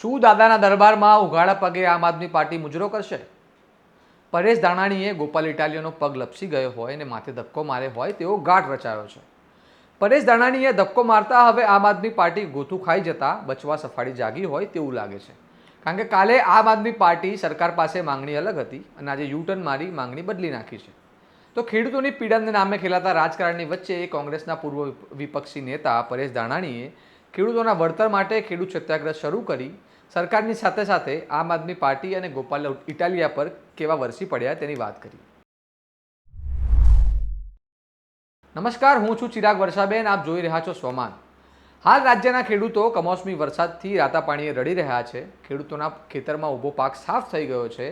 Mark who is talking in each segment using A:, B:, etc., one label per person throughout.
A: શું દાદાના દરબારમાં ઉઘાડા પગે આમ આદમી પાર્ટી મુજરો કરશે? પરેશ ધાનાણીએ ગોપાલ ઇટાલિયનો પગ લપસી ગયો હોય અને માથે ધક્કો મારે હોય તેવો ગાઢ રચાયો છે. પરેશ ધાનાણીએ ધક્કો મારતા હવે આમ આદમી પાર્ટી ગોથું ખાઈ જતા બચવા સફાળી જાગી હોય તેવું લાગે છે. કારણ કે કાલે આમ આદમી પાર્ટી સરકાર પાસે માંગણી અલગ હતી અને આજે યુટર્ન મારી માંગણી બદલી નાખી છે. તો ખેડૂતોની પીડાને નામે ખેલાતા રાજકારણની વચ્ચે કોંગ્રેસના પૂર્વ વિપક્ષી નેતા પરેશ ધાનાણીએ ખેડૂતોના વળતર માટે ખેડૂત સત્યાગ્રહ શરૂ કરી સરકારની સાથે સાથે આમ આદમી પાર્ટી અને ગોપાલ ઇટાલિયા પર કેવા વરસી પડ્યા તેની વાત કરી. નમસ્કાર, હું છું ચિરાગ વર્ષાબેન, આપ જોઈ રહ્યા છો સ્વમાન. હાલ રાજ્યના ખેડૂતો કમોસમી વરસાદથી રાતા પાણીએ રડી રહ્યા છે. ખેડૂતોના ખેતરમાં ઊભો પાક સાફ થઈ ગયો છે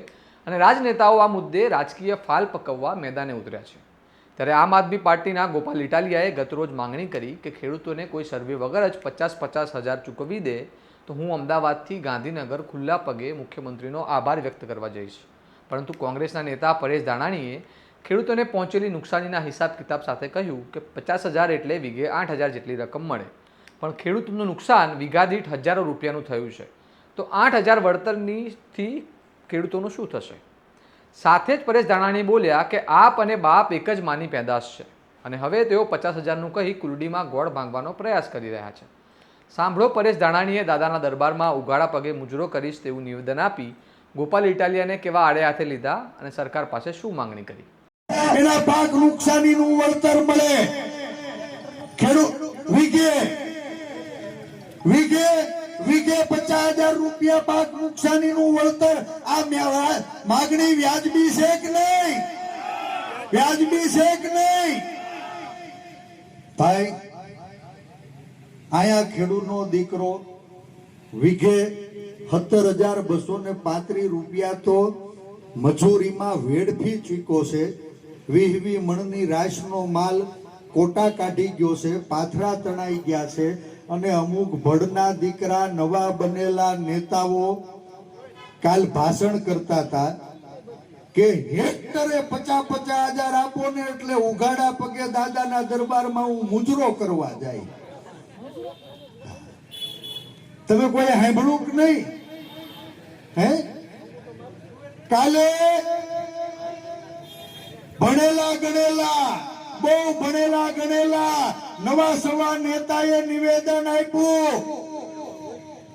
A: અને રાજનેતાઓ આ મુદ્દે રાજકીય ફાલ પકવવા મેદાને ઉતર્યા છે. ત્યારે આમ આદમી પાર્ટીના ગોપાલ ઇટાલિયાએ ગતરોજ માંગણી કરી કે ખેડૂતોને કોઈ સર્વે વગર જ પચાસ પચાસ હજાર ચૂકવી દે, તો હું અમદાવાદથી ગાંધીનગર ખુલ્લા પગે મુખ્યમંત્રીનો આભાર વ્યક્ત કરવા જઈશ. પરંતુ કોંગ્રેસના નેતા પરેશ ધાનાણીએ ખેડૂતોને પહોંચેલી નુકસાનીના હિસાબ કિતાબ સાથે કહ્યું કે પચાસ હજાર એટલે વીઘે આઠ હજાર જેટલી રકમ મળે. પણ ખેડૂતનું નુકસાન વીઘા દીઠ હજારો રૂપિયાનું થયું છે. તો આઠ હજાર વળતરનીથી ખેડૂતોનું શું થશે? સાથે જ પરેશ ધાણાણી બોલ્યા કે આપ અને બાપ એક જ માની પેદાશ છે. અને હવે તેઓ પચાસ હજારનું કહી કુલડીમાં ગોળ ભાંગવાનો પ્રયાસ કરી રહ્યા છે. સાંભળો પરેશ ધાણાણીએ દાદાના દરબારમાં ઉઘાડા પગે મુજરો કરીશ તેવું નિવેદન આપી ગોપાલ ઇટાલિયાને કેવા આડે હાથે લીધા અને સરકાર પાસે શું માંગણી કરી?
B: એના પાક નુકસાનીનું વળતર મળે. ખેડૂત વીઘે વીઘે વીઘે પચાસ હજાર રૂપિયા પાક નુકસાનીનું વળતર માગણી વ્યાજબી છે કે નહીં? વ્યાજબી છે કે નહીં? ભાઈ, આયા ખેડૂતનો દીકરો વીઘે સત્તર હજાર બસો ને પાંત્રીસ રૂપિયા તો મજૂરીમાં વેડફી ચૂક્યો છે. વીહ વીહ મણની રાશનો માલ કોટા કાઢી ગયો છે, પાથરા તણાઈ ગયા છે અને અમુક ભડના દીકરા, નવા બનેલા નેતાઓ કાલ ભાષણ કરતા હતા કે હેક્ટરે પચાસ પચાસ હજાર આપો ને એટલે ઉઘાડા પગે દાદાના દરબારમાં હું મુજરો કરવા જાય. તમે કોઈ સાંભળું કે નહીં? હે? કાલે ભણેલા ગણેલા, બહુ ભણેલા ગણેલા નવા સવા નેતાએ નિવેદન આપ્યું.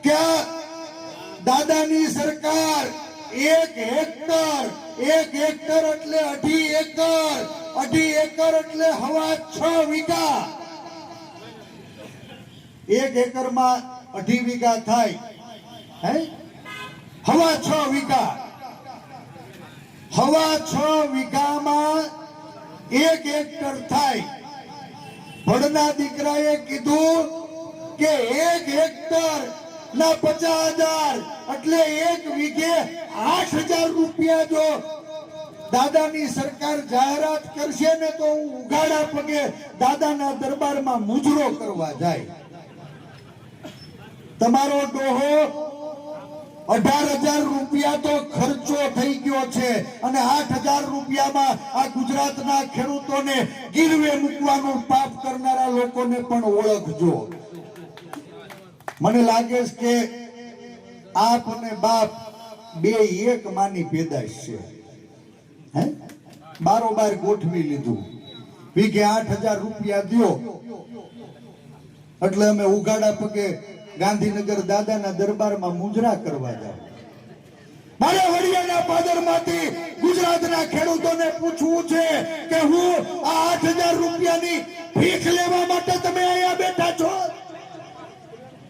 B: કે દાદાની સરકાર એક હેક્ટર એક હેક્ટર એટલે અઢી એકર અઢી એકર એટલે હવા છ વીઘા. એક એકરમાં અઢી વીઘા થાય હવા છ વીઘા. હવા છ વીઘામાં એક હેક્ટર થાય. ભણના દીકરાએ કીધું કે એક હેક્ટર ના, પચાસ હજાર. એટલે એક વીઘે આઠ હજાર રૂપિયા જો દાદાની સરકાર જાહેરાત કરશે ને તો હું ઉઘાડા પગે દાદાના દરબારમાં મુજરો કરવા જાય. તમારો ડોહો અઢાર હજાર રૂપિયા તો ખર્ચો થઈ ગયો છે અને આઠ હજાર રૂપિયામાં આ ગુજરાતના ખેડૂતોને ગીરવે મૂકવાનું પાપ કરનારા લોકોને પણ ઓળખજો. મને લાગે છે કે આપ અને બાપ બે એક માની પેદાશ છે. હે? બારોબાર ગોઠવી લીધું. વીઘે આઠ હજાર રૂપિયા દો એટલે અમે ઉગાડા પગે ગાંધીનગર દાદાના દરબારમાં મુજરા કરવા જાવ મારે વડિયાના પાદરમાંથી ગુજરાતના ખેડૂતોને પૂછવું છે કે હું આ આઠ હજાર રૂપિયાની ભીખ લેવા માટે તમે અહીંયા બેઠા છો?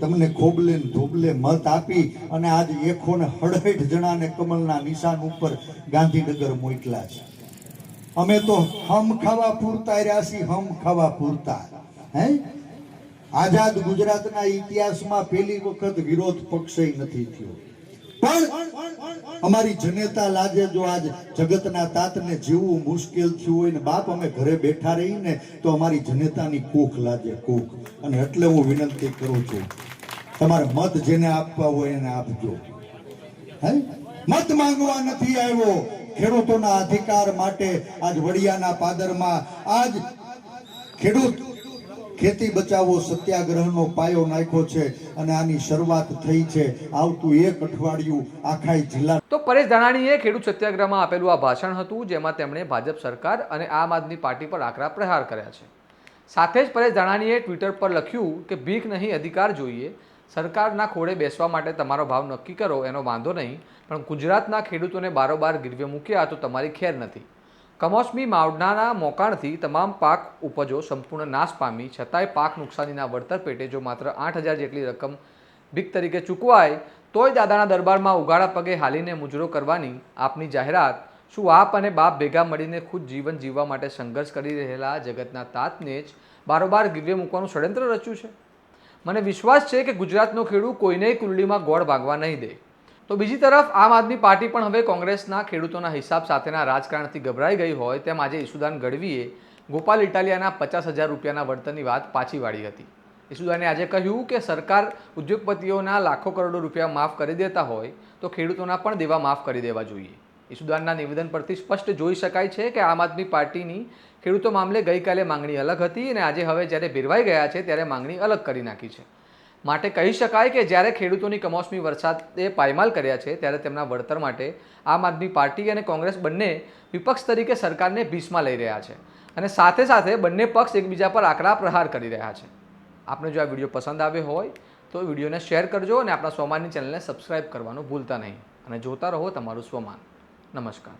B: તમને ખોબલે ધોબલે મત આપી અને આજ એકો ને હડહેઠ જણાને કમલના નિશાન ઉપર ગાંધીનગર મોકલા છે. અમે તો હમ ખાવા પૂરતા રહ્યા છીએ, હમ ખાવા પૂરતા. હે? આઝાદ ગુજરાતના ઇતિહાસમાં પહેલી વખત વિરોધ પક્ષે નથી થયો. અમારી જનેતા લાગે જો આજ જગતના તાતને જીવવું મુશ્કેલ થયું હોય ને બાપ અમે ઘરે બેઠા રહીને તો અમારી જનેતાની કૂખ લાગે કૂખ. અને એટલે હું વિનંતી કરું છું, તમારે મત જેને આપવા હોય એને આપજો. હે? મત માંગવા નથી આવ્યો. ખેડૂતોના અધિકાર માટે આજ વડિયાના પાદરમાં આજ ખેડૂત ખેતી બચાવો સત્યાગ્રહનો પાયો નાખ્યો છે અને આની શરૂઆત થઈ છે આવતું એક અઠવાડિયું આખા જિલ્લા
A: તો પરેશ ધાનાણીએ ખેડૂત સત્યાગ્રહમાં આપેલું આ ભાષણ હતું જેમાં તેમણે ભાજપ સરકાર અને આમ આદમી પાર્ટી પર આકરા પ્રહાર કર્યા છે. સાથે જ પરેશ ધાનાણીએ ટ્વિટર પર લખ્યું કે ભીખ નહીં, અધિકાર જોઈએ. સરકારના ખોળે બેસવા માટે તમારો ભાવ નક્કી કરો, એનો વાંધો નહીં. પણ ગુજરાતના ખેડૂતોને બારોબાર ગીરવે મૂક્યા તો તમારી ખેર નથી. કમોસમી માવડાના મોકાણથી તમામ પાક ઉપજો સંપૂર્ણ નાશ પામી, છતાંય પાક નુકસાનીના વળતર પેટે જો માત્ર આઠ હજાર જેટલી રકમ ભીખ તરીકે ચૂકવાય, તોય દાદાના દરબારમાં ઉગાડા પગે હાલીને મુજરો કરવાની આપની જાહેરાત, શું આપ અને બાપ ભેગા મળીને ખુદ જીવન જીવવા માટે સંઘર્ષ કરી રહેલા જગતના તાતને જ બારોબાર ગીરવે મૂકવાનું ષડયંત્ર રચ્યું છે? મને વિશ્વાસ છે કે ગુજરાતનો ખેડૂત કોઈનેય કુંડળીમાં ગોળ ભાગવા નહીં દે. તો બીજી તરફ, આમ આદમી પાર્ટી પણ હવે કોંગ્રેસના ખેડૂતોના હિસાબ સાથેના રાજકારણથી ગભરાઈ ગઈ હોય તેમ આજે ઈસુદાન ગઢવીએ ગોપાલ ઇટાલિયાના પચાસ હજાર રૂપિયાના વળતરની વાત પાછી વાળી હતી. ઈસુદાને આજે કહ્યું કે સરકાર ઉદ્યોગપતિઓના લાખો કરોડો રૂપિયા માફ કરી દેતા હોય તો ખેડૂતોના પણ દેવા માફ કરી દેવા જોઈએ. ઈસુદાનના નિવેદન પરથી સ્પષ્ટ જોઈ શકાય છે કે આમ આદમી પાર્ટીની ખેડૂતો મામલે ગઈકાલે માંગણી અલગ હતી અને આજે હવે જ્યારે ભેરવાઈ ગયા છે ત્યારે માંગણી અલગ કરી નાખી છે. માટે કહી શકાય કે જ્યારે ખેડૂતોની કમોસમી વરસાદે પાયમાલ કર્યા છે, ત્યારે તેમના વળતર માટે આમ આદમી પાર્ટી અને કોંગ્રેસ બંને વિપક્ષ તરીકે સરકારને ભીસમાં લઈ રહ્યા છે અને સાથે સાથે બંને પક્ષ એકબીજા પર આકરા પ્રહાર કરી રહ્યા છે. આપને જો આ વીડિયો પસંદ આવ્યો હોય, તો વિડીયોને શેર કરજો અને આપણા સ્વમાનની ચેનલને સબસ્ક્રાઈબ કરવાનું ભૂલતા નહીં. અને જોતા રહો તમારું સ્વમાન. નમસ્કાર.